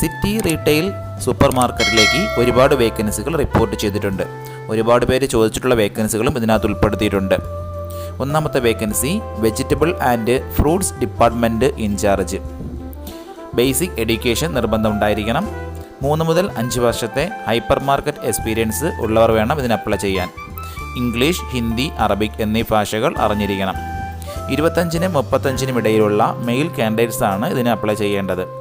City retail super മാർക്കറ്റിലേക്ക് ഒരുപാട് വേക്കൻസികൾ റിപ്പോർട്ട് ചെയ്തിട്ടുണ്ട്. ഒരുപാട് പേര് ചോദിച്ചിട്ടുള്ള വേക്കൻസികളും ഇതിനകത്ത് ഉൾപ്പെടുത്തിയിട്ടുണ്ട്. ഒന്നാമത്തെ vacancy vegetable and fruits department in charge. Basic education നിർബന്ധം ഉണ്ടായിരിക്കണം. മൂന്ന് മുതൽ അഞ്ച് വർഷത്തെ ഹൈപ്പർ മാർക്കറ്റ് എക്സ്പീരിയൻസ് ഉള്ളവർ വേണം ഇതിന് അപ്ലൈ ചെയ്യാൻ. ഇംഗ്ലീഷ് ഹിന്ദി അറബിക് എന്നീ ഭാഷകൾ അറിഞ്ഞിരിക്കണം. ഇരുപത്തഞ്ചിനും മുപ്പത്തഞ്ചിനും ഇടയിലുള്ള മെയിൽ ആണ് ഇതിന് അപ്ലൈ ചെയ്യേണ്ടത്.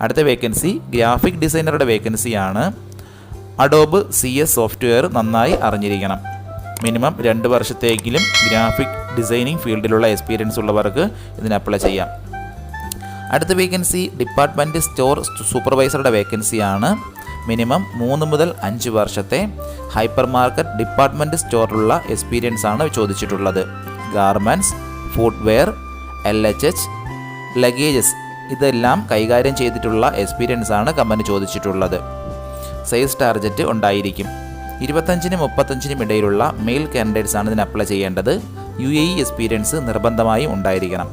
അടുത്ത വേക്കൻസി ഗ്രാഫിക് ഡിസൈനറുടെ വേക്കൻസിയാണ് അഡോബ് സി എസ് സോഫ്റ്റ്വെയർ നന്നായി അറിഞ്ഞിരിക്കണം. മിനിമം രണ്ട് വർഷത്തേക്കിലും ഗ്രാഫിക് ഡിസൈനിങ് ഫീൽഡിലുള്ള എക്സ്പീരിയൻസ് ഉള്ളവർക്ക് ഇതിന് അപ്ലൈ ചെയ്യാം. അടുത്ത വേക്കൻസി ഡിപ്പാർട്ട്മെന്റ് സ്റ്റോർ സൂപ്പർവൈസറുടെ വേക്കൻസിയാണ് മിനിമം മൂന്ന് മുതൽ അഞ്ച് വർഷത്തെ ഹൈപ്പർ മാർക്കറ്റ് ഡിപ്പാർട്ട്മെന്റ് സ്റ്റോറിലുള്ള എക്സ്പീരിയൻസ് ആണ് ചോദിച്ചിട്ടുള്ളത്. Garments footwear L H H luggages ഇതെല്ലാം കൈകാര്യം ചെയ്തിട്ടുള്ള എക്സ്പീരിയൻസ് ആണ് കമ്പനി ചോദിച്ചിട്ടുള്ളത്. സെയിൽസ് ടാർജറ്റ് ഉണ്ടായിരിക്കും. ഇരുപത്തഞ്ചിനും മുപ്പത്തഞ്ചിനും ഇടയിലുള്ള മെയിൽ കാൻഡിഡേറ്റ്സ് ആണ് ഇതിന് അപ്ലൈ ചെയ്യേണ്ടത്. യു എ ഇ എക്സ്പീരിയൻസ് നിർബന്ധമായും ഉണ്ടായിരിക്കണം.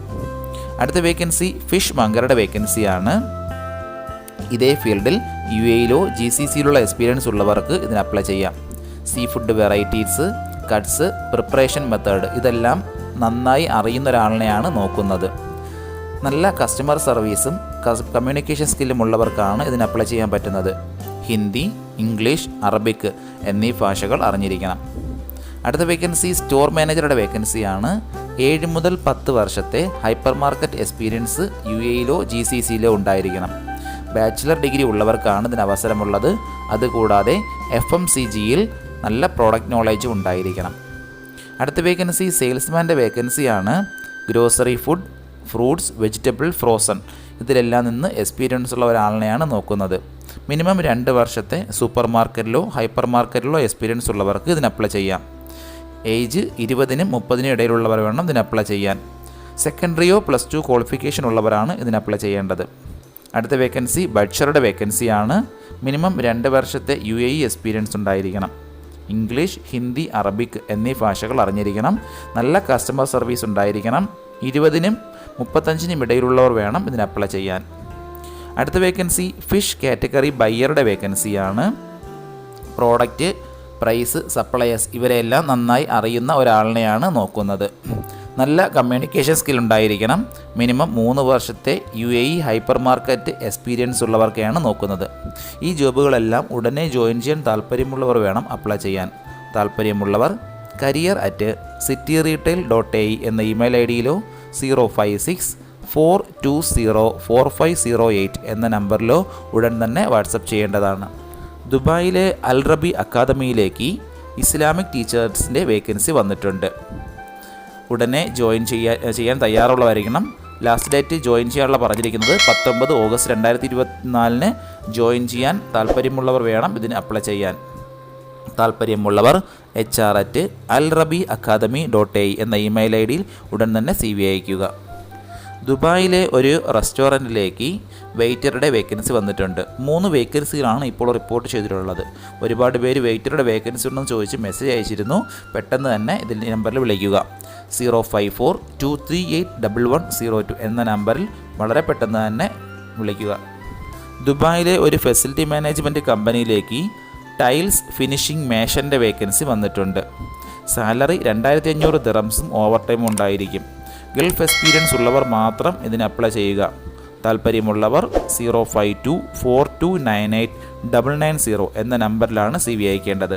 അടുത്ത വേക്കൻസി ഫിഷ് മങ്കറുടെ വേക്കൻസിയാണ് ഇതേ ഫീൽഡിൽ യു എയിലോ ജി സി സിയിലുള്ള എക്സ്പീരിയൻസ് ഉള്ളവർക്ക് ഇതിന് അപ്ലൈ ചെയ്യാം. Sea food varieties cuts preparation method ഇതെല്ലാം നന്നായി അറിയുന്ന ഒരാളിനെയാണ് നോക്കുന്നത്. നല്ല കസ്റ്റമർ സർവീസും കമ്മ്യൂണിക്കേഷൻ സ്കില്ലും ഉള്ളവർക്കാണ് ഇതിന് അപ്ലൈ ചെയ്യാൻ പറ്റുന്നത്. ഹിന്ദി ഇംഗ്ലീഷ് അറബിക് എന്നീ ഭാഷകൾ അറിഞ്ഞിരിക്കണം. അടുത്ത വേക്കൻസി സ്റ്റോർ മാനേജറുടെ വേക്കൻസിയാണ് ഏഴ് മുതൽ പത്ത് വർഷത്തെ ഹൈപ്പർ മാർക്കറ്റ് എക്സ്പീരിയൻസ് യു എയിലോ ജി സി സിയിലോ ഉണ്ടായിരിക്കണം. ബാച്ചിലർ ഡിഗ്രി ഉള്ളവർക്കാണ് ഇതിന് അവസരമുള്ളത്. അതുകൂടാതെ എഫ് എം സി ജിയിൽ നല്ല പ്രോഡക്റ്റ് നോളജും ഉണ്ടായിരിക്കണം. അടുത്ത വേക്കൻസി സെയിൽസ്മാന്റെ വേക്കൻസിയാണ് grocery food fruits vegetable frozen ഇതിലെല്ലാം നിന്ന് എക്സ്പീരിയൻസ് ഉള്ള ഒരാളിനെയാണ് നോക്കുന്നത്. മിനിമം രണ്ട് വർഷത്തെ സൂപ്പർ മാർക്കറ്റിലോ ഹൈപ്പർ മാർക്കറ്റിലോ എക്സ്പീരിയൻസ് ഉള്ളവർക്ക് ഇതിന് അപ്ലൈ ചെയ്യാം. ഏജ് ഇരുപതിനും മുപ്പതിനും ഇടയിലുള്ളവർ വേണം ഇതിന് അപ്ലൈ ചെയ്യാൻ. സെക്കൻഡറിയോ പ്ലസ് ടു ക്വാളിഫിക്കേഷൻ ഉള്ളവരാണ് ഇതിന് അപ്ലൈ ചെയ്യേണ്ടത്. അടുത്ത വേക്കൻസി ബഡ്ഷറുടെ വേക്കൻസിയാണ്. മിനിമം രണ്ട് വർഷത്തെ യു എ ഇ എക്സ്പീരിയൻസ് ഉണ്ടായിരിക്കണം. ഇംഗ്ലീഷ് ഹിന്ദി അറബിക് എന്നീ ഭാഷകൾ അറിഞ്ഞിരിക്കണം. നല്ല കസ്റ്റമർ സർവീസ് ഉണ്ടായിരിക്കണം. ഇരുപതിനും മുപ്പത്തഞ്ചിനും ഇടയിലുള്ളവർ വേണം ഇതിന് അപ്ലൈ ചെയ്യാൻ. അടുത്ത വേക്കൻസി ഫിഷ് കാറ്റഗറി ബയ്യറുടെ വേക്കൻസിയാണ് പ്രോഡക്റ്റ് പ്രൈസ് സപ്ലയേഴ്സ് ഇവരെല്ലാം നന്നായി അറിയുന്ന ഒരാളിനെയാണ് നോക്കുന്നത്. നല്ല കമ്മ്യൂണിക്കേഷൻ സ്കിൽ ഉണ്ടായിരിക്കണം. മിനിമം മൂന്ന് വർഷത്തെ U A E hypermarket experience ഉള്ളവർക്കെയാണ് നോക്കുന്നത്. ഈ ജോബുകളെല്ലാം ഉടനെ ജോയിൻ ചെയ്യാൻ താല്പര്യമുള്ളവർ വേണം അപ്ലൈ ചെയ്യാൻ. താല്പര്യമുള്ളവർ career at city retail dot A എന്ന email I ഡിയിലോ zero five six four two zero four five zero eight എന്ന നമ്പറിലോ ഉടൻ തന്നെ വാട്സപ്പ് ചെയ്യേണ്ടതാണ്. ദുബായിലെ അൽറബി അക്കാദമിയിലേക്ക് ഇസ്ലാമിക് ടീച്ചേഴ്സിന്റെ വേക്കൻസി വന്നിട്ടുണ്ട്. ഉടനെ ജോയിൻ ചെയ്യാൻ ചെയ്യാൻ തയ്യാറുള്ളവരായിരിക്കണം. ലാസ്റ്റ് ഡേറ്റ് ജോയിൻ ചെയ്യാനുള്ള പറഞ്ഞിരിക്കുന്നത് പത്തൊമ്പത് ഓഗസ്റ്റ് രണ്ടായിരത്തി ഇരുപത്തിനാലിന് ജോയിൻ ചെയ്യാൻ താല്പര്യമുള്ളവർ വേണം ഇതിന് അപ്ലൈ ചെയ്യാൻ. താല്പര്യമുള്ളവർ H R at Al Rabi academy dot A എന്ന ഇമെയിൽ ഐ ഡിയിൽ ഉടൻ തന്നെ സി വി അയക്കുക ദുബായിലെ ഒരു റെസ്റ്റോറന്റിലേക്ക് വെയിറ്ററുടെ വേക്കൻസി വന്നിട്ടുണ്ട്. മൂന്ന് വേക്കൻസികളാണ് ഇപ്പോൾ റിപ്പോർട്ട് ചെയ്തിട്ടുള്ളത്. ഒരുപാട് പേര് വെയിറ്ററുടെ വേക്കൻസി ഉണ്ടെന്ന് ചോദിച്ച് മെസ്സേജ് അയച്ചിരുന്നു. പെട്ടെന്ന് തന്നെ ഇതിൽ നമ്പറിൽ വിളിക്കുക. Zero five four two three eight double one zero two എന്ന നമ്പറിൽ വളരെ പെട്ടെന്ന് തന്നെ വിളിക്കുക. ദുബായിലെ ഒരു ഫെസിലിറ്റി മാനേജ്മെന്റ് കമ്പനിയിലേക്ക് ടൈൽസ് ഫിനിഷിംഗ് മേഷന്റെ വേക്കൻസി വന്നിട്ടുണ്ട്. സാലറി രണ്ടായിരത്തി അഞ്ഞൂറ് ദിറംസും ഓവർ ടൈമും ഉണ്ടായിരിക്കും. ഗൾഫ് എക്സ്പീരിയൻസ് ഉള്ളവർ മാത്രം ഇതിന് അപ്ലൈ ചെയ്യുക. താല്പര്യമുള്ളവർ zero five two four two nine eight double nine zero എന്ന നമ്പറിലാണ് സി വി അയക്കേണ്ടത്.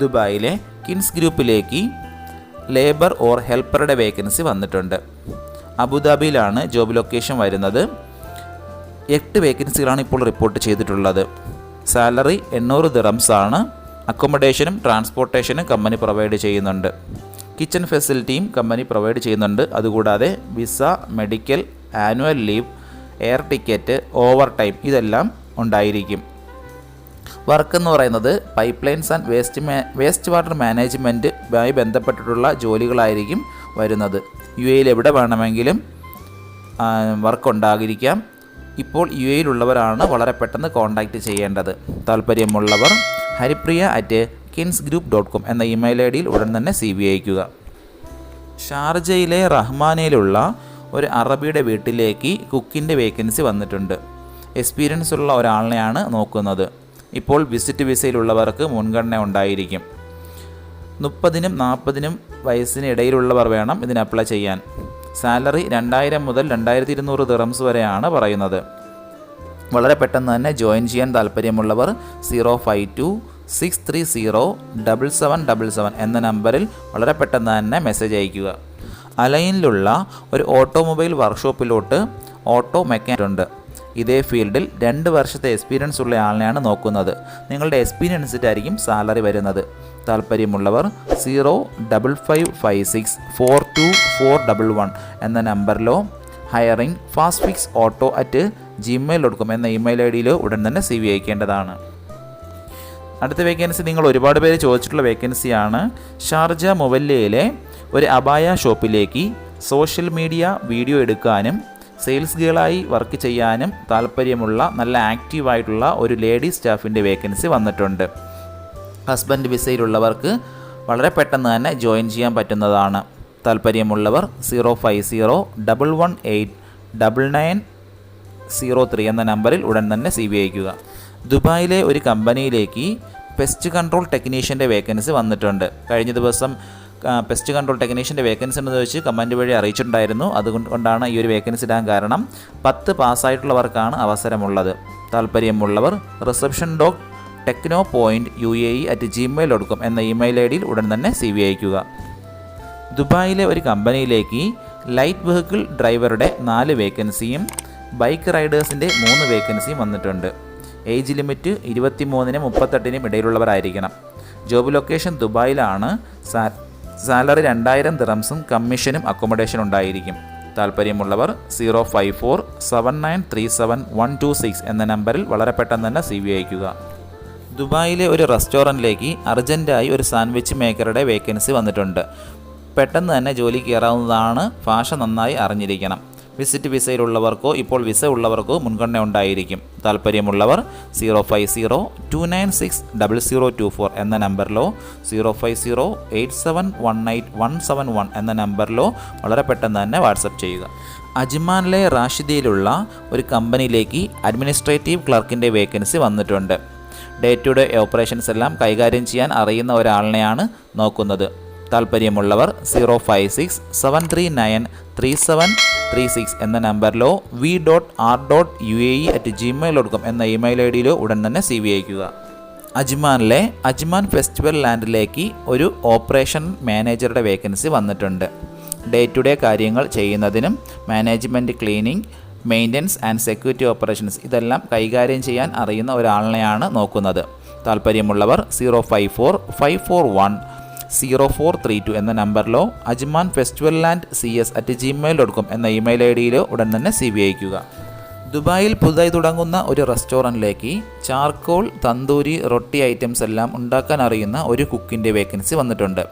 ദുബായിലെ കിൻസ് ഗ്രൂപ്പിലേക്ക് ലേബർ ഓർ ഹെൽപ്പറുടെ വേക്കൻസി വന്നിട്ടുണ്ട്. അബുദാബിയിലാണ് ജോബ് ലൊക്കേഷൻ വരുന്നത്. എട്ട് വേക്കൻസികളാണ് ഇപ്പോൾ റിപ്പോർട്ട് ചെയ്തിട്ടുള്ളത്. സാലറി എണ്ണൂറ് ദിറംസ് ആണ്. അക്കോമഡേഷനും ട്രാൻസ്പോർട്ടേഷനും കമ്പനി പ്രൊവൈഡ് ചെയ്യുന്നുണ്ട്. കിച്ചൺ ഫെസിലിറ്റിയും കമ്പനി പ്രൊവൈഡ് ചെയ്യുന്നുണ്ട്. അതുകൂടാതെ visa medical annual leave air ticket overtime ഇതെല്ലാം ഉണ്ടായിരിക്കും. വർക്ക് എന്ന് പറയുന്നത് pipelines and waste waste water മാനേജ്മെന്റുമായി ബന്ധപ്പെട്ടിട്ടുള്ള ജോലികളായിരിക്കും വരുന്നത്. യു എയിൽ എവിടെ വേണമെങ്കിലും വർക്ക് ഉണ്ടാകിരിക്കാം ഇപ്പോൾ യു എയിലുള്ളവരാണ് വളരെ പെട്ടെന്ന് കോൺടാക്റ്റ് ചെയ്യേണ്ടത്. താല്പര്യമുള്ളവർ Haripriya at kins group dot com എന്ന ഇമെയിൽ ഐ ഡിയിൽ ഉടൻ തന്നെ സി വി അയക്കുക ഷാർജയിലെ റഹ്മാനയിലുള്ള ഒരു അറബിയുടെ വീട്ടിലേക്ക് കുക്കിന്റെ വേക്കൻസി വന്നിട്ടുണ്ട്. എക്സ്പീരിയൻസ് ഉള്ള ഒരാളിനെയാണ് നോക്കുന്നത്. ഇപ്പോൾ വിസിറ്റ് വിസയിലുള്ളവർക്ക് മുൻഗണന ഉണ്ടായിരിക്കും. മുപ്പതിനും നാൽപ്പതിനും വയസ്സിന് ഇടയിലുള്ളവർ വേണം ഇതിന് അപ്ലൈ ചെയ്യാൻ. സാലറി രണ്ടായിരം മുതൽ രണ്ടായിരത്തി ഇരുന്നൂറ് ദിറംസ് വരെയാണ് പറയുന്നത്. വളരെ പെട്ടെന്ന് തന്നെ ജോയിൻ ചെയ്യാൻ താല്പര്യമുള്ളവർ zero five two six three zero double seven double seven എന്ന നമ്പറിൽ വളരെ പെട്ടെന്ന് തന്നെ മെസ്സേജ് അയയ്ക്കുക. അലൈനിലുള്ള ഒരു ഓട്ടോമൊബൈൽ വർക്ക്ഷോപ്പിലോട്ട് ഓട്ടോ മെക്കാനിക് ഉണ്ട്. ഇതേ ഫീൽഡിൽ രണ്ട് വർഷത്തെ എക്സ്പീരിയൻസ് ഉള്ള ആളിനെയാണ് നോക്കുന്നത്. നിങ്ങളുടെ എക്സ്പീരിയൻസ് ആയിരിക്കും സാലറി വരുന്നത്. താല്പര്യമുള്ളവർ zero double five five six four two four double one എന്ന നമ്പറിലോ hiring fast fix auto at Gmail dot com എന്ന ഇമെയിൽ ഐ ഡിയിലോ ഉടൻ തന്നെ സി വി അയക്കേണ്ടതാണ്. അടുത്ത വേക്കൻസി നിങ്ങൾ ഒരുപാട് പേര് ചോദിച്ചിട്ടുള്ള വേക്കൻസിയാണ് ഷാർജ മൊബൈലിലെ ഒരു അബായ ഷോപ്പിലേക്ക് സോഷ്യൽ മീഡിയ വീഡിയോ എടുക്കാനും സെയിൽസ് ഗേളായി വർക്ക് ചെയ്യാനും താല്പര്യമുള്ള നല്ല ആക്റ്റീവായിട്ടുള്ള ഒരു ലേഡി സ്റ്റാഫിന്റെ വേക്കൻസി വന്നിട്ടുണ്ട്. ഹസ്ബൻഡ് വിസയിലുള്ളവർക്ക് വളരെ പെട്ടെന്ന് തന്നെ ജോയിൻ ചെയ്യാൻ പറ്റുന്നതാണ്. താല്പര്യമുള്ളവർ zero five zero double one eight double nine zero three എന്ന നമ്പറിൽ ഉടൻ തന്നെ സി ബി അയക്കുക ദുബായിലെ ഒരു കമ്പനിയിലേക്ക് പെസ്റ്റ് കൺട്രോൾ ടെക്നീഷ്യന്റെ വേക്കൻസി വന്നിട്ടുണ്ട്. കഴിഞ്ഞ ദിവസം പെസ്റ്റ് കൺട്രോൾ ടെക്നീഷ്യന്റെ വേക്കൻസി എന്ന് വെച്ച് കമന്റ് വഴി അറിയിച്ചിട്ടുണ്ടായിരുന്നു. അതുകൊണ്ടാണ് ഈ ഒരു വേക്കൻസി ഇടാൻ കാരണം. പത്ത് പാസ്സായിട്ടുള്ളവർക്കാണ് അവസരമുള്ളത്. താല്പര്യമുള്ളവർ reception dot techno point U A E at Gmail dot com എന്ന ഇമെയിൽ ഐ ഡിയിൽ ഉടൻ തന്നെ സി വി അയക്കുക ദുബായിലെ ഒരു കമ്പനിയിലേക്ക് ലൈറ്റ് വെഹിക്കിൾ ഡ്രൈവറുടെ നാല് വേക്കൻസിയും ബൈക്ക് റൈഡേഴ്സിന്റെ മൂന്ന് വേക്കൻസിയും വന്നിട്ടുണ്ട്. ഏജ് ലിമിറ്റ് ഇരുപത്തി മൂന്നിനും മുപ്പത്തെട്ടിനും ഇടയിലുള്ളവരായിരിക്കണം. ജോബ് ലൊക്കേഷൻ ദുബായിലാണ്. സാലറി രണ്ടായിരം ദിറംസും കമ്മീഷനും അക്കോമഡേഷനും ഉണ്ടായിരിക്കും. താല്പര്യമുള്ളവർ zero five four seven nine three seven one two six എന്ന നമ്പറിൽ വളരെ പെട്ടെന്ന് തന്നെ സി വി അയക്കുക ദുബായിലെ ഒരു റെസ്റ്റോറന്റിലേക്ക് അർജന്റായി ഒരു സാൻഡ്വിച്ച് മേക്കറുടെ വേക്കൻസി വന്നിട്ടുണ്ട്. പെട്ടെന്ന് തന്നെ ജോലി കയറാവുന്നതാണ് ഭാഷ നന്നായി അറിഞ്ഞിരിക്കണം. വിസിറ്റ് വിസയിലുള്ളവർക്കോ ഇപ്പോൾ വിസ ഉള്ളവർക്കോ മുൻഗണന ഉണ്ടായിരിക്കും. താല്പര്യമുള്ളവർ zero five zero two nine six double zero two four എന്ന നമ്പറിലോ zero five zero eight seven one eight one seven one എന്ന നമ്പറിലോ വളരെ പെട്ടെന്ന് തന്നെ വാട്സപ്പ് ചെയ്യുക. അജ്മാനിലെ റാഷിദയിലുള്ള ഒരു കമ്പനിയിലേക്ക് അഡ്മിനിസ്ട്രേറ്റീവ് ക്ലർക്കിന്റെ വേക്കൻസി വന്നിട്ടുണ്ട്. ഡേ ടു ഡേ ഓപ്പറേഷൻസ് എല്ലാം കൈകാര്യം ചെയ്യാൻ അറിയുന്ന ഒരാളിനെയാണ് നോക്കുന്നത്. താല്പര്യമുള്ളവർ zero five six seven three nine three seven three six എന്ന നമ്പറിലോ V dot R dot U A E at Gmail dot com എന്ന ഇമെയിൽ ഐ ഡിയിലോ ഉടൻ തന്നെ സി വി അയക്കുക അജ്മാനിലെ അജ്മാൻ ഫെസ്റ്റിവൽ ലാൻഡിലേക്ക് ഒരു ഓപ്പറേഷൻ മാനേജറുടെ വേക്കൻസി വന്നിട്ടുണ്ട്. ഡേ ടു ഡേ കാര്യങ്ങൾ ചെയ്യുന്നതിനും management cleaning maintenance and security operations ഇതെല്ലാം കൈകാര്യം ചെയ്യാൻ അറിയുന്ന ഒരാളിനെയാണ് നോക്കുന്നത്. താല്പര്യമുള്ളവർ zero five four five four one zero four three two എന്ന നമ്പറിലോ Ajman festival land C S at Gmail dot com എന്ന ഇമെയിൽ ഐ ഡിയിലോ ഉടൻ തന്നെ സി ബി അയക്കുക ദുബായിൽ പുതുതായി തുടങ്ങുന്ന ഒരു റെസ്റ്റോറന്റിലേക്ക് ചാർക്കോൾ തന്തൂരി റൊട്ടി ഐറ്റംസ് എല്ലാം ഉണ്ടാക്കാൻ അറിയുന്ന ഒരു കുക്കിന്റെ വേക്കൻസി വന്നിട്ടുണ്ട്.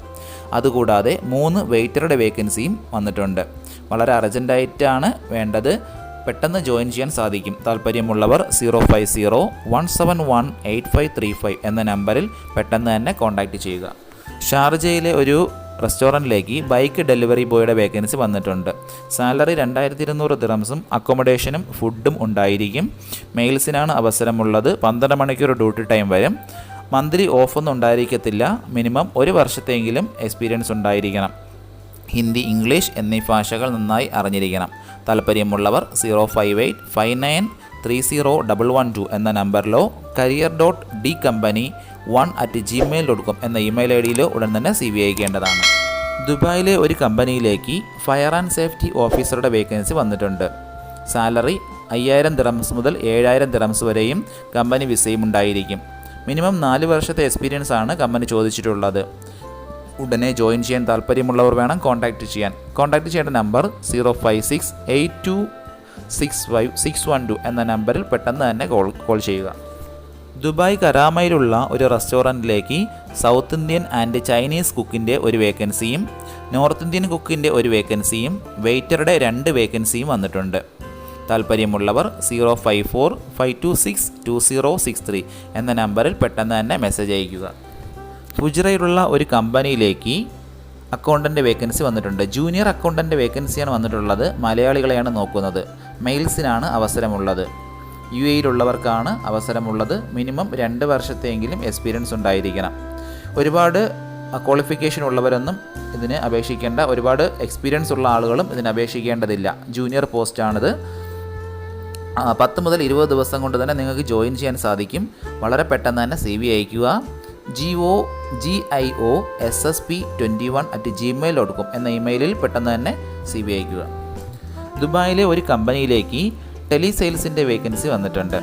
അതുകൂടാതെ മൂന്ന് വെയിറ്ററുടെ വേക്കൻസിയും വന്നിട്ടുണ്ട്. വളരെ അർജന്റായിട്ടാണ് വേണ്ടത്. പെട്ടെന്ന് ജോയിൻ ചെയ്യാൻ സാധിക്കും. താല്പര്യമുള്ളവർ zero five zero one seven one eight five three five എന്ന നമ്പറിൽ പെട്ടെന്ന് തന്നെ കോൺടാക്റ്റ് ചെയ്യുക. ഷാർജയിലെ ഒരു റെസ്റ്റോറന്റിലേക്ക് ബൈക്ക് ഡെലിവറി ബോയുടെ വേക്കൻസി വന്നിട്ടുണ്ട്. സാലറി രണ്ടായിരത്തി ഇരുന്നൂറ് ദിറംസും അക്കോമഡേഷനും ഫുഡും ഉണ്ടായിരിക്കും. മെയിൽസിനാണ് അവസരമുള്ളത്. പന്ത്രണ്ട് മണിക്കൂർ ഡ്യൂട്ടി ടൈം വരും. മന്ത്ലി ഓഫൊന്നും ഉണ്ടായിരിക്കത്തില്ല. മിനിമം ഒരു വർഷത്തെങ്കിലും എക്സ്പീരിയൻസ് ഉണ്ടായിരിക്കണം. ഹിന്ദി ഇംഗ്ലീഷ് എന്നീ ഭാഷകൾ നന്നായി അറിഞ്ഞിരിക്കണം. താല്പര്യമുള്ളവർ zero five eight five nine three zero double one two എന്ന നമ്പറിലോ career dot D company one at Gmail dot com എന്ന ഇമെയിൽ ഐ ഡിയിലോ ഉടൻ തന്നെ സി വി അയക്കേണ്ടതാണ്. ദുബായിലെ ഒരു കമ്പനിയിലേക്ക് ഫയർ ആൻഡ് സേഫ്റ്റി ഓഫീസറുടെ വേക്കൻസി വന്നിട്ടുണ്ട്. സാലറി അയ്യായിരം ദിറംസ് മുതൽ ഏഴായിരം ദിറംസ് വരെയും കമ്പനി വിസയും ഉണ്ടായിരിക്കും. മിനിമം നാല് വർഷത്തെ എക്സ്പീരിയൻസ് ആണ് കമ്പനി ചോദിച്ചിട്ടുള്ളത്. ഉടനെ ജോയിൻ ചെയ്യാൻ താല്പര്യമുള്ളവർ വേണം കോൺടാക്റ്റ് ചെയ്യാൻ. കോൺടാക്റ്റ് ചെയ്യേണ്ട number zero five six eight two six five six one two എന്ന നമ്പറിൽ പെട്ടെന്ന് തന്നെ കോൾ കോൾ ചെയ്യുക. ദുബായ് കരാമയിലുള്ള ഒരു റെസ്റ്റോറന്റിലേക്ക് സൗത്ത് ഇന്ത്യൻ ആൻഡ് ചൈനീസ് കുക്കിന്റെ ഒരു വേക്കൻസിയും നോർത്ത് ഇന്ത്യൻ കുക്കിന്റെ ഒരു വേക്കൻസിയും വെയ്റ്ററുടെ രണ്ട് വേക്കൻസിയും വന്നിട്ടുണ്ട്. താല്പര്യമുള്ളവർ zero five four five two six two zero six three എന്ന നമ്പറിൽ പെട്ടെന്ന് തന്നെ മെസ്സേജ് അയയ്ക്കുക. ഫുജിറയിലുള്ള ഒരു കമ്പനിയിലേക്ക് അക്കൗണ്ടന്റ് വേക്കൻസി വന്നിട്ടുണ്ട്. ജൂനിയർ അക്കൗണ്ടന്റ് വേക്കൻസിയാണ് വന്നിട്ടുള്ളത്. മലയാളികളെയാണ് നോക്കുന്നത്. മെയിൽസിനാണ് അവസരമുള്ളത്. യു എയിലുള്ളവർക്കാണ് അവസരമുള്ളത്. മിനിമം രണ്ട് വർഷത്തെയെങ്കിലും എക്സ്പീരിയൻസ് ഉണ്ടായിരിക്കണം. ഒരുപാട് ക്വാളിഫിക്കേഷൻ ഉള്ളവരൊന്നും ഇതിന് അപേക്ഷിക്കേണ്ട ഒരുപാട് എക്സ്പീരിയൻസ് ഉള്ള ആളുകളും ഇതിന് അപേക്ഷിക്കേണ്ടതില്ല. ജൂനിയർ പോസ്റ്റാണിത്. പത്ത് മുതൽ ഇരുപത് ദിവസം കൊണ്ട് തന്നെ നിങ്ങൾക്ക് ജോയിൻ ചെയ്യാൻ സാധിക്കും. വളരെ പെട്ടെന്ന് തന്നെ സി വി അയക്കുക G O G I O S S P twenty one at Gmail dot com എന്ന ഇമെയിലിൽ പെട്ടെന്ന് തന്നെ സി വി അയക്കുക ദുബായിലെ ഒരു കമ്പനിയിലേക്ക് ടെലി സെയിൽസിന്റെ വേക്കൻസി വന്നിട്ടുണ്ട്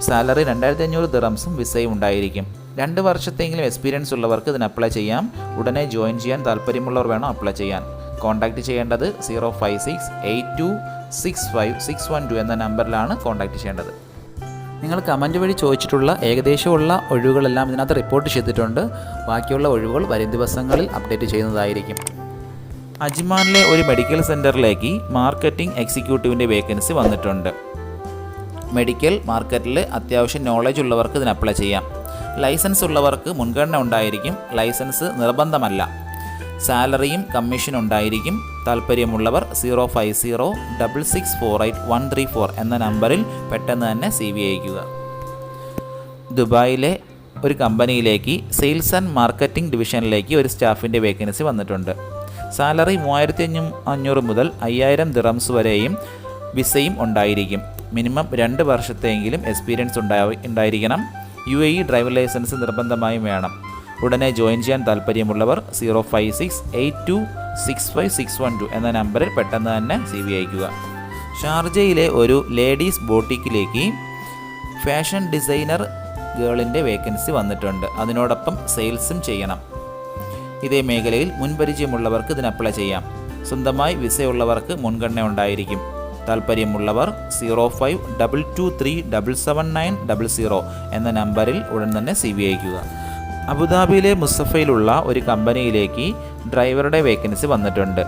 സാലറി രണ്ടായിരത്തി അഞ്ഞൂറ് ദിറംസും വിസയും ഉണ്ടായിരിക്കും. രണ്ട് വർഷത്തെങ്കിലും എക്സ്പീരിയൻസ് ഉള്ളവർക്ക് ഇതിന് അപ്ലൈ ചെയ്യാം. ഉടനെ ജോയിൻ ചെയ്യാൻ താല്പര്യമുള്ളവർ വേണം അപ്ലൈ ചെയ്യാൻ. കോൺടാക്റ്റ് ചെയ്യേണ്ടത് zero five six eight two six five six one two എന്ന നമ്പറിലാണ് കോൺടാക്റ്റ് ചെയ്യേണ്ടത്. നിങ്ങൾ കമന്റ് വഴി ചോദിച്ചിട്ടുള്ള ഏകദേശമുള്ള ഒഴിവുകളെല്ലാം ഇതിനകത്ത് റിപ്പോർട്ട് ചെയ്തിട്ടുണ്ട്. ബാക്കിയുള്ള ഒഴിവുകൾ വരും ദിവസങ്ങളിൽ അപ്ഡേറ്റ് ചെയ്യുന്നതായിരിക്കും. അജ്മാനിലെ ഒരു മെഡിക്കൽ സെന്ററിലേക്ക് മാർക്കറ്റിംഗ് എക്സിക്യൂട്ടീവിന്റെ വേക്കൻസി വന്നിട്ടുണ്ട്. മെഡിക്കൽ മാർക്കറ്റിൽ അത്യാവശ്യം നോളജ് ഉള്ളവർക്ക് ഇതിന് അപ്ലൈ ചെയ്യാം. ലൈസൻസ് ഉള്ളവർക്ക് മുൻഗണന ഉണ്ടായിരിക്കും. ലൈസൻസ് നിർബന്ധമല്ല. സാലറിയും കമ്മീഷൻ ഉണ്ടായിരിക്കും. താല്പര്യമുള്ളവർ zero five zero double six four eight one three four എന്ന നമ്പറിൽ പെട്ടെന്ന് തന്നെ സി വി അയക്കുക ദുബായിലെ ഒരു കമ്പനിയിലേക്ക് സെയിൽസ് ആൻഡ് മാർക്കറ്റിംഗ് ഡിവിഷനിലേക്ക് ഒരു സ്റ്റാഫിന്റെ വേക്കൻസി വന്നിട്ടുണ്ട്. സാലറി മൂവായിരത്തി അഞ്ഞൂ അഞ്ഞൂറ് മുതൽ അയ്യായിരം ദിറംസ് വരെയും വിസയും ഉണ്ടായിരിക്കും. മിനിമം രണ്ട് വർഷത്തെയെങ്കിലും എക്സ്പീരിയൻസ് ഉണ്ടായി ഉണ്ടായിരിക്കണം. U A E driving licence നിർബന്ധമായും വേണം. ഉടനെ ജോയിൻ ചെയ്യാൻ താല്പര്യമുള്ളവർ zero five six eight two six five six one two എന്ന നമ്പറിൽ പെട്ടെന്ന് തന്നെ സി വി അയക്കുക ഷാർജയിലെ ഒരു ലേഡീസ് ബോട്ടിക്കിലേക്ക് ഫാഷൻ ഡിസൈനർ ഗേളിന്റെ വേക്കൻസി വന്നിട്ടുണ്ട്. അതിനോടൊപ്പം സെയിൽസും ചെയ്യണം. ഇതേ മേഖലയിൽ മുൻപരിചയമുള്ളവർക്ക് ഇതിന് അപ്ലൈ ചെയ്യാം. സ്വന്തമായി വിസയുള്ളവർക്ക് മുൻഗണന ഉണ്ടായിരിക്കും. താല്പര്യമുള്ളവർ zero five double two three double seven nine double zero എന്ന നമ്പറിൽ ഉടൻ തന്നെ സി വി അയക്കുക അബുദാബിയിലെ മുസഫയിലുള്ള ഒരു കമ്പനിയിലേക്ക് ഡ്രൈവറുടെ വേക്കൻസി വന്നിട്ടുണ്ട്.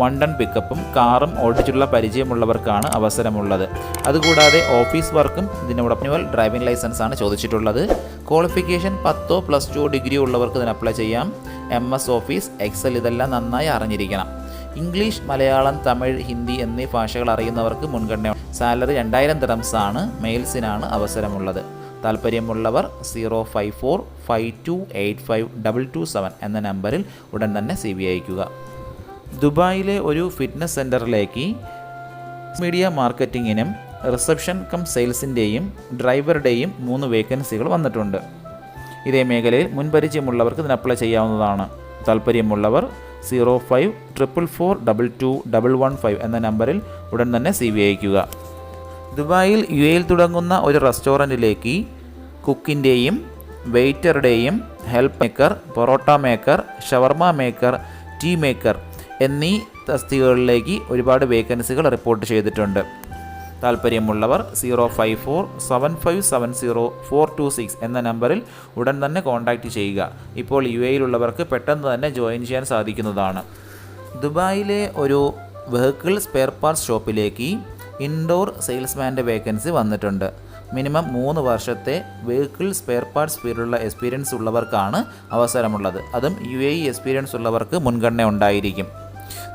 വൺ ടൺ പിക്കപ്പും കാറും ഓടിച്ചുള്ള പരിചയമുള്ളവർക്കാണ് അവസരമുള്ളത്. അതുകൂടാതെ ഓഫീസ് വർക്കും ഇതിനോടൊപ്പം ഡ്രൈവിംഗ് ലൈസൻസ് ആണ് ചോദിച്ചിട്ടുള്ളത്. ക്വാളിഫിക്കേഷൻ പത്തോ പ്ലസ് ടു ഡിഗ്രി ഉള്ളവർക്ക് ഇതിന് അപ്ലൈ ചെയ്യാം. എം എസ് ഓഫീസ് എക്സൽ ഇതെല്ലാം നന്നായി അറിഞ്ഞിരിക്കണം. ഇംഗ്ലീഷ് മലയാളം തമിഴ് ഹിന്ദി എന്നീ ഭാഷകൾ അറിയുന്നവർക്ക് മുൻഗണന സാലറി രണ്ടായിരം ദിറംസ് ആണ് മെയിൽസിനാണ് അവസരമുള്ളത്. താല്പര്യമുള്ളവർ zero five four five two eight five double two seven എന്ന നമ്പറിൽ ഉടൻ തന്നെ സി ബി അയക്കുക ദുബായിലെ ഒരു ഫിറ്റ്നസ് സെന്ററിലേക്ക് മീഡിയ മാർക്കറ്റിങ്ങിനും റിസപ്ഷൻ കം സെയിൽസിന്റെയും ഡ്രൈവറുടെയും മൂന്ന് വേക്കൻസികൾ വന്നിട്ടുണ്ട്. ഇതേ മേഖലയിൽ മുൻപരിചയമുള്ളവർക്ക് ഇതിന് അപ്ലൈ ചെയ്യാവുന്നതാണ്. താല്പര്യമുള്ളവർ zero five triple four double two double one five എന്ന നമ്പറിൽ ഉടൻ തന്നെ സി വി അയക്കുക ദുബായിൽ യു എയിൽ തുടങ്ങുന്ന ഒരു റെസ്റ്റോറന്റിലേക്ക് കുക്കിന്റെയും വെയ്റ്ററുടെയും help maker parotta maker shawarma maker tea maker എന്നീ തസ്തികകളിലേക്ക് ഒരുപാട് വേക്കൻസികൾ റിപ്പോർട്ട് ചെയ്തിട്ടുണ്ട്. താല്പര്യമുള്ളവർ zero five four seven five seven zero four two six എന്ന നമ്പറിൽ ഉടൻ തന്നെ കോൺടാക്റ്റ് ചെയ്യുക. ഇപ്പോൾ യു എയിലുള്ളവർക്ക് പെട്ടെന്ന് തന്നെ ജോയിൻ ചെയ്യാൻ സാധിക്കുന്നതാണ്. ദുബായിലെ ഒരു വെഹിക്കിൾ സ്പെയർ പാർട്സ് ഷോപ്പിലേക്ക് ഇൻഡോർ സെയിൽസ്മാന്റെ വേക്കൻസി വന്നിട്ടുണ്ട്. മിനിമം മൂന്ന് വർഷത്തെ വെഹിക്കിൾ സ്പെയർ പാർട്സ് ഫീൽഡുള്ള എക്സ്പീരിയൻസ് ഉള്ളവർക്കാണ് അവസരമുള്ളത്. അതും യു എ എക്സ്പീരിയൻസ് ഉള്ളവർക്ക് മുൻഗണന ഉണ്ടായിരിക്കും.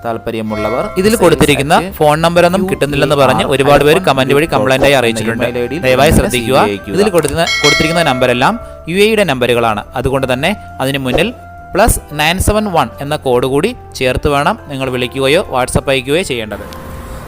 താല്പര്യമുള്ളവർ ഇതിൽ കൊടുത്തിരിക്കുന്ന ഫോൺ നമ്പറൊന്നും കിട്ടുന്നില്ലെന്ന് പറഞ്ഞ് ഒരുപാട് പേര് കമന്റ് വഴി കംപ്ലൈന്റ് ആയി അറിയിച്ചിട്ടുണ്ട്. ദയവായി ശ്രദ്ധിക്കുക. ഇതിൽ കൊടുക്കുന്ന കൊടുത്തിരിക്കുന്ന നമ്പരെല്ലാം യു എയുടെ നമ്പറുകളാണ്. അതുകൊണ്ട് തന്നെ അതിന് മുന്നിൽ പ്ലസ് നയൻ സെവൻ വൺ എന്ന കോഡ് കൂടി ചേർത്ത് വേണം നിങ്ങൾ വിളിക്കുകയോ വാട്സപ്പ് അയക്കുകയോ ചെയ്യേണ്ടത്.